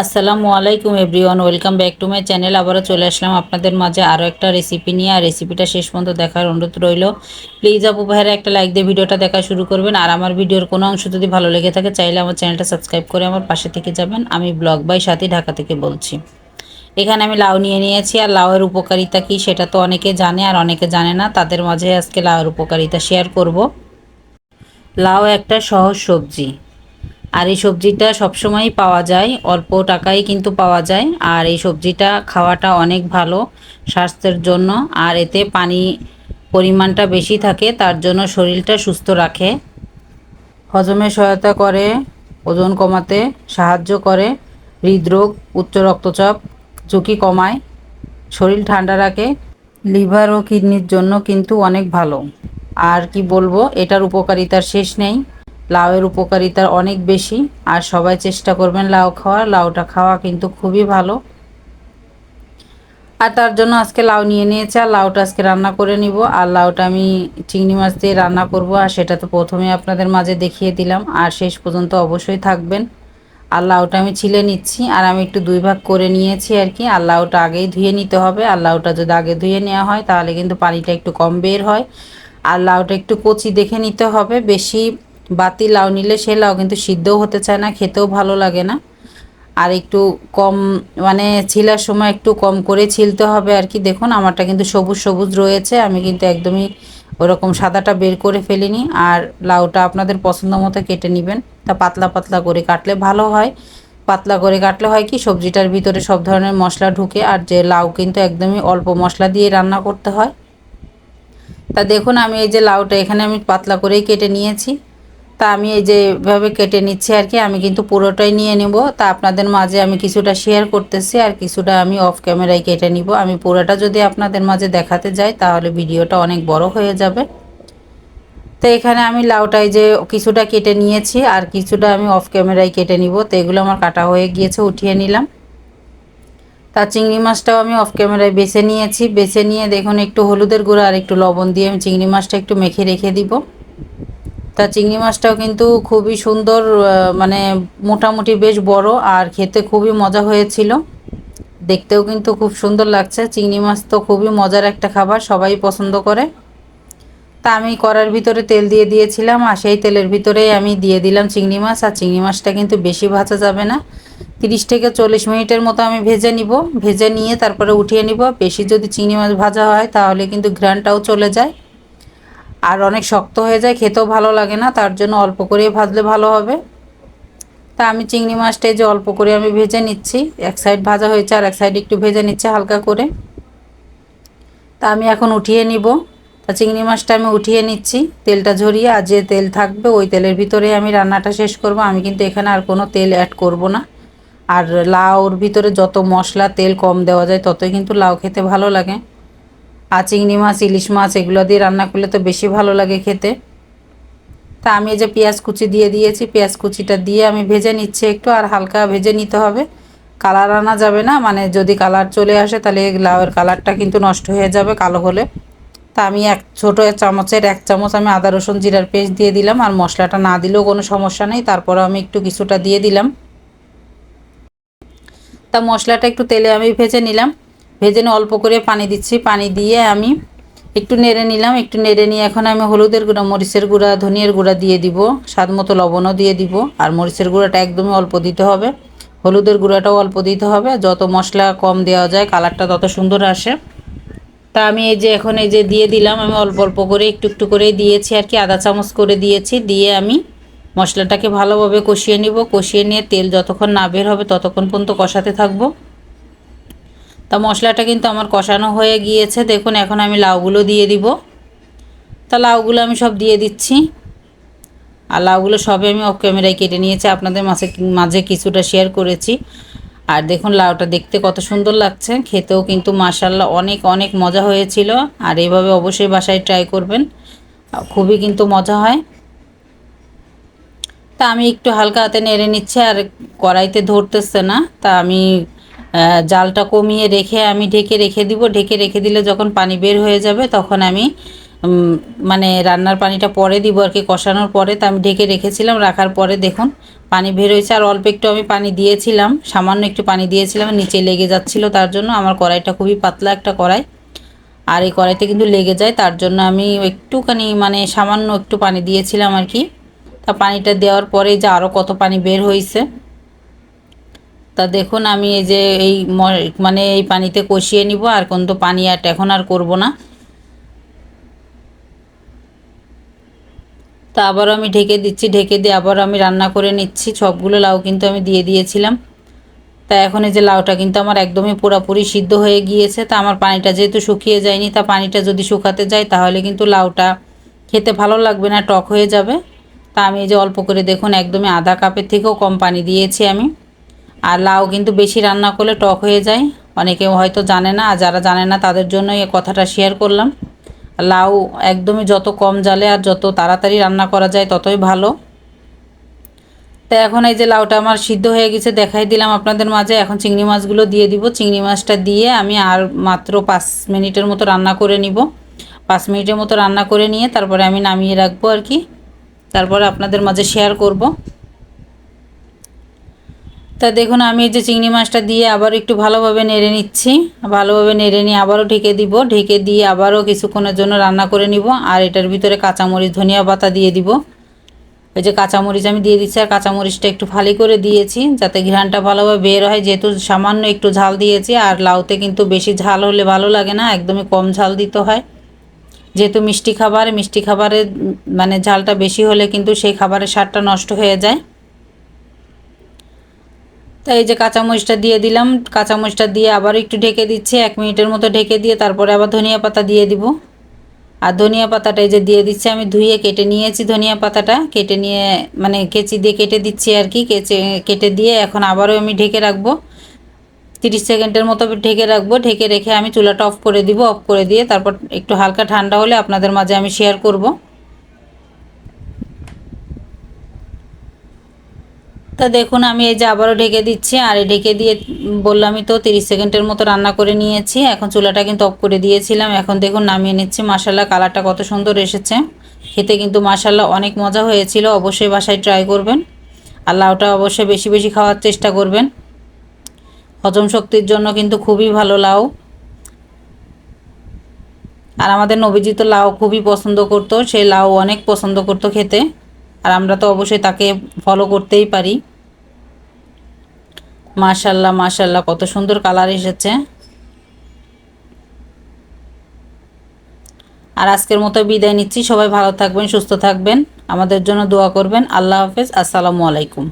আসসালামু আলাইকুম everyone, welcome back to my channel. আবারও চলে আসলাম আপনাদের মাঝে আরও একটা রেসিপি নিয়ে। আর রেসিপিটা শেষ পর্যন্ত দেখার অনুরোধ রইল। প্লিজ আপু ভাইয়েরা একটা লাইক দিয়ে ভিডিওটা দেখা শুরু করবেন। আর আমার ভিডিওর কোনো অংশ যদি ভালো লেগে থাকে, চাইলে আমার চ্যানেলটা সাবস্ক্রাইব করে আমার পাশে থেকে যাবেন। আমি ব্লগ বাই সাথী ঢাকা থেকে বলছি। এখানে আমি লাউ নিয়ে নিয়েছি। আর লাউয়ের উপকারিতা কি সেটা তো অনেকে জানে আর অনেকে জানে না। তাদের মাঝে আজকে লাউয়ের উপকারিতা শেয়ার করব। লাউ একটা সহজ সবজি। আর এই সবজিটা সবসময়ই পাওয়া যায়, অল্প টাকায় কিন্তু পাওয়া যায়। আর এই সবজিটা খাওয়াটা অনেক ভালো স্বাস্থ্যের জন্য, আর এতে পানি পরিমাণটা বেশি থাকে, তার জন্য শরীরটা সুস্থ রাখে। হজমে সহায়তা করে, ওজন কমাতে সাহায্য করে, হৃদরোগ, উচ্চ রক্তচাপ, ঝুঁকি কমায়, শরীর ঠান্ডা রাখে, লিভার ও কিডনির জন্য কিন্তু অনেক ভালো। আর কি বলব, এটার উপকারিতার শেষ নেই। লাউয়ের উপকারিতা অনেক বেশি। আর সবাই চেষ্টা করবেন লাউ খাওয়া। লাউটা খাওয়া কিন্তু খুবই ভালো। আর তার জন্য আজকে লাউ নিয়ে নিয়েছে। আর লাউটা আজকে রান্না করে নিব। আর লাউটা আমি চিংড়ি মাছ দিয়ে রান্না করব। আর সেটা তো প্রথমে আপনাদের মাঝে দেখিয়ে দিলাম। আর শেষ পর্যন্ত অবশ্যই থাকবেন। আর লাউটা আমি ছিলে নিচ্ছি। আর আমি একটু দুই ভাগ করে নিয়েছি আর কি। আর লাউটা আগেই ধুয়ে নিতে হবে। আর লাউটা যদি আগে ধুয়ে নেওয়া হয়, তাহলে কিন্তু পানিটা একটু কম বের হয়। আর লাউটা একটু কচি দেখে নিতে হবে। বেশি বাতি লাউ নিলে সে লাউ কিন্তু সিদ্ধও হতে চায় না, খেতেও ভালো লাগে না। আর একটু কম মানে ছিলার সময় একটু কম করে ছিলতে হবে আর কি। দেখুন, আমারটা কিন্তু সবুজ সবুজ রয়েছে, আমি কিন্তু একদমই ওরকম সাদাটা বের করে ফেলিনি। আর লাউটা আপনাদের পছন্দ মতো কেটে নেবেন, তা পাতলা পাতলা করে কাটলে ভালো হয়। পাতলা করে কাটলে হয় কি, সবজিটার ভিতরে সব ধরনের মশলা ঢুকে, আর যে লাউ কিন্তু একদমই অল্প মশলা দিয়ে রান্না করতে হয়। তা দেখুন, আমি এই যে লাউটা এখানে আমি পাতলা করেই কেটে নিয়েছি। তা আমি এই যেভাবে কেটে নিচ্ছি আর কি, আমি কিন্তু পুরোটাই নিয়ে নেব। তা আপনাদের মাঝে আমি কিছুটা শেয়ার করতেছি আর কিছুটা আমি অফ ক্যামেরায় কেটে নিব। আমি পুরোটা যদি আপনাদের মাঝে দেখাতে যাই, তাহলে ভিডিওটা অনেক বড় হয়ে যাবে। তো এখানে আমি লাউটাই যে কিছুটা কেটে নিয়েছি আর কিছুটা আমি অফ ক্যামেরায় কেটে নিব। তো এগুলো আমার কাটা হয়ে গিয়েছে, উঠিয়ে নিলাম। তা চিংড়ি মাছটাও আমি অফ ক্যামেরায় বেছে নিয়েছি। বেছে নিয়ে দেখুন, একটু হলুদের গুঁড়ো আর একটু লবণ দিয়ে আমি চিংড়ি মাছটা একটু মেখে রেখে দিব। তা চিংড়ি মাছটাও কিন্তু খুবই সুন্দর মানে মোটামুটি বেশ বড় আর খেতে খুবই মজা হয়েছিল। দেখতেও কিন্তু খুব সুন্দর লাগছে। চিংড়ি মাছ তো খুবই মজার একটা খাবার, সবাই পছন্দ করে। তা আমি করার ভিতরে তেল দিয়ে দিয়েছিলাম আর সেই তেলের ভিতরেই আমি দিয়ে দিলাম চিংড়ি মাছ। আর চিংড়ি মাছটা কিন্তু বেশি ভাজা যাবে না। তিরিশ থেকে চল্লিশ মিনিটের মতো আমি ভেজে নিব। ভেজে নিয়ে তারপরে উঠিয়ে নিব। বেশি যদি চিংড়ি মাছ ভাজা হয় তাহলে কিন্তু ঘ্রানটাও চলে যায়। আর অনেক শক্ত হয়ে যায়, খেতেও ভালো লাগে না, তার জন্য অল্প করে ভাজলে ভালো হবে। তা আমি চিংড়ি মাছটা যে অল্প করে আমি ভেজে নিচ্ছি, এক সাইড ভাজা হয়েছে আর এক সাইড একটু ভেজে নিচ্ছে হালকা করে। তা আমি এখন উঠিয়ে নিব। তা চিংড়ি মাছটা আমি উঠিয়ে নিচ্ছি, তেলটা ঝরিয়ে আর যে তেল থাকবে ওই তেলের ভিতরে আমি রান্নাটা শেষ করব। আমি কিন্তু এখানে আর কোনো তেল অ্যাড করব না। আর লাউর ভিতরে যত মশলা তেল কম দেওয়া যায়, ততই কিন্তু লাউ খেতে ভালো লাগে। আর চিংড়ি মাছ, ইলিশ মাছ এগুলো দিয়ে রান্না করলে তো বেশি ভালো লাগে খেতে। তা আমি এই যে পেঁয়াজ কুচি দিয়ে দিয়েছি, পেঁয়াজ কুচিটা দিয়ে আমি ভেজে নিচ্ছি একটু আর হালকা ভেজে নিতে হবে। কালার আনা যাবে না মানে যদি কালার চলে আসে তাহলে লাউয়ের কালারটা কিন্তু নষ্ট হয়ে যাবে কালো হলে। তা আমি এক ছোটো চামচের, এক চামচ আমি আদা, রসুন, জিরার পেস্ট দিয়ে দিলাম, আর মশলাটা না দিলেও কোনো সমস্যা নেই তারপরে আমি একটু কিছুটা দিয়ে দিলাম। তা মশলাটা একটু তেলে আমি ভেজে নিলাম। ভেজে নিয়ে অল্প করে পানি দিচ্ছি। পানি দিয়ে আমি একটু নেড়ে নিলাম। একটু নেড়ে নিয়ে এখন আমি হলুদের গুঁড়া, মরিচের গুঁড়া, ধনিয়ার গুঁড়া দিয়ে দিব। স্বাদ মতো লবণও দিয়ে দিব। আর মরিচের গুঁড়াটা একদমই অল্প দিতে হবে। হলুদের গুঁড়াটাও অল্প দিতে হবে। যত মশলা কম দেওয়া যায়, কালারটা তত সুন্দর আসে। তা আমি এই যে এখন এই যে দিয়ে দিলাম, আমি অল্প অল্প করে একটু একটু করে দিয়েছি আর কি। আধা চামচ করে দিয়েছি। দিয়ে আমি মশলাটাকে ভালোভাবে কষিয়ে নিব। কষিয়ে নিয়ে তেল যতক্ষণ না বের হবে ততক্ষণ পর্যন্ত কষাতে থাকব। তা মশলাটা কিন্তু আমার কষানো হয়ে গিয়েছে। দেখুন, এখন আমি লাউগুলো দিয়ে দিব। তা লাউগুলো আমি সব দিয়ে দিচ্ছি। আর লাউগুলো সবে আমি অফ ক্যামেরায় কেটে নিয়েছি। আপনাদের মাঝে মাঝে কিছুটা শেয়ার করেছি। আর দেখুন, লাউটা দেখতে কত সুন্দর লাগছে। খেতেও কিন্তু মাসাল্লাহ অনেক অনেক মজা হয়েছিল। আর এভাবে অবশ্যই বাসায় ট্রাই করবেন। খুবই কিন্তু মজা হয়। তা আমি একটু হালকা হাতে নেড়ে নিচ্ছি। আর কড়াইতে ধরতেছে না। তা আমি জালটা কমিয়ে রেখে আমি ঢেকে রেখে দিব। ঢেকে রেখে দিলে যখন পানি বের হয়ে যাবে, তখন আমি মানে রান্নার পানিটা পরে দিব আর কি, কষানোর পরে। তা আমি ঢেকে রেখেছিলাম, রাখার পরে দেখুন পানি বের হয়েছে। আর অল্প একটু আমি পানি দিয়েছিলাম, সামান্য একটু পানি দিয়েছিলাম নিচে লেগে যাচ্ছিল তার জন্য। আমার কড়াইটা খুবই পাতলা একটা কড়াই। আর এই কড়াইতে কিন্তু লেগে যায়, তার জন্য আমি একটুখানি মানে সামান্য একটু পানি দিয়েছিলাম আর কি। তা পানিটা দেওয়ার পরে যে আরও কত পানি বের হয়েছে তা দেখুন, আমি এই যে এই মানে এই পানিতে কষিয়ে নিব, আর কোন তো পানি আর এখন আর করব না। তা আবারও আমি ঢেকে দিচ্ছি, ঢেকে দিয়ে আবার আমি রান্না করে নিচ্ছি। সবগুলো লাউ কিন্তু আমি দিয়ে দিয়েছিলাম। তা এখন এই যে লাউটা কিন্তু আমার একদমই পুরোপুরি সিদ্ধ হয়ে গিয়েছে। তা আমার পানিটা যেহেতু শুকিয়ে যায়নি, তা পানিটা যদি শুকাতে যায়, তাহলে কিন্তু লাউটা খেতে ভালো লাগবে না, টক হয়ে যাবে। তা আমি এই যে অল্প করে দেখুন, একদমই আধা কাপের থেকেও কম পানি দিয়েছি আমি। আর লাউ কিন্তু বেশি রান্না করলে টক হয়ে যায়। অনেকে হয়তো জানে না, আর যারা জানে না তাদের জন্য এই কথাটা শেয়ার করলাম। লাউ একদমই যত কম জালে আর যত তাড়াতাড়ি রান্না করা যায় ততই ভালো। তো এখন এই যে লাউটা আমার সিদ্ধ হয়ে গেছে, দেখাই দিলাম আপনাদের মাঝে। এখন চিংড়ি মাছগুলো দিয়ে দিব। চিংড়ি মাছটা দিয়ে আমি আর মাত্র পাঁচ মিনিটের মতো রান্না করে নিব। পাঁচ মিনিটের মতো রান্না করে নিয়ে তারপরে আমি নামিয়ে রাখব আর কি। তারপরে আপনাদের মাঝে শেয়ার করব। তা দেখুন, আমি যে চিংড়ি মাছটা দিয়ে আবার একটু ভালোভাবে নেড়ে নিচ্ছি। ভালোভাবে নেড়ে নিয়ে আবারও ঢেকে দিব। ঢেকে দিয়ে আবারও কিছুক্ষণের জন্য রান্না করে নিব। আর এটার ভিতরে কাঁচামরিচ, ধনিয়া পাতা দিয়ে দিব। ওই যে কাঁচামরিচ আমি দিয়ে দিচ্ছি, আর কাঁচামরিচটা একটু ফালি করে দিয়েছি যাতে ঘ্রানটা ভালোভাবে বের হয়। যেহেতু সামান্য একটু ঝাল দিয়েছি, আর লাউতে কিন্তু বেশি ঝাল হলে ভালো লাগে না, একদমই কম ঝাল দিতে হয়। যেহেতু মিষ্টি খাবার, মিষ্টি খাবারে মানে ঝালটা বেশি হলে কিন্তু সেই খাবারের স্বাদটা নষ্ট হয়ে যায়। তাই এই যে কাঁচামরিচটা দিয়ে দিলাম, কাঁচামরিচটা দিয়ে আবার একটু ঢেকে দিচ্ছি, এক মিনিটের মতো ঢেকে দিয়ে তারপরে আবার ধনিয়া পাতা দিয়ে দিব। আর ধনিয়া পাতাটা এই যে দিয়ে দিচ্ছি, আমি ধুয়ে কেটে নিয়েছি ধনিয়া পাতাটা, কেটে নিয়ে মানে কেচি দিয়ে কেটে দিচ্ছি আর কি, কেচে, কেটে দিয়ে এখন আবারও আমি ঢেকে রাখব। তিরিশ সেকেন্ডের মতো ঢেকে রাখব, ঢেকে রেখে আমি চুলাটা অফ করে দিব, অফ করে দিয়ে তারপর একটু হালকা ঠান্ডা হলে আপনাদের মাঝে আমি শেয়ার করব। তা দেখুন, আমি এই যে আবারও ঢেকে দিচ্ছি, আর ঢেকে দিয়ে বললামই তো তিরিশ সেকেন্ডের মতো রান্না করে নিয়েছি, এখন চুলাটা কিন্তু অফ করে দিয়েছিলাম, এখন দেখুন নামিয়ে নিচ্ছি মাসাল্লাহ কালারটা কত সুন্দর এসেছে, খেতে কিন্তু মাসাল্লাহ অনেক মজা হয়েছিল, অবশ্যই বাসায় ট্রাই করবেন, আর লাউটা অবশ্যই বেশি বেশি খাওয়ার চেষ্টা করবেন, হজম শক্তির জন্য কিন্তু খুবই ভালো লাউ, আর আমাদের নবীজি তো লাউ খুবই পছন্দ করতো সেই লাউ অনেক পছন্দ করতো খেতে আর আমরা তো অবশ্যই তাকে ফলো করতেই পারি। মাশাল্লাহ মাশাল্লাহ, কত সুন্দর কালার এসেছে। আর আজকের মতো বিদায় নিচ্ছি। সবাই ভালো থাকবেন, সুস্থ থাকবেন। আমাদের জন্য দোয়া করবেন। আল্লাহ হাফেজ। আসসালামু আলাইকুম।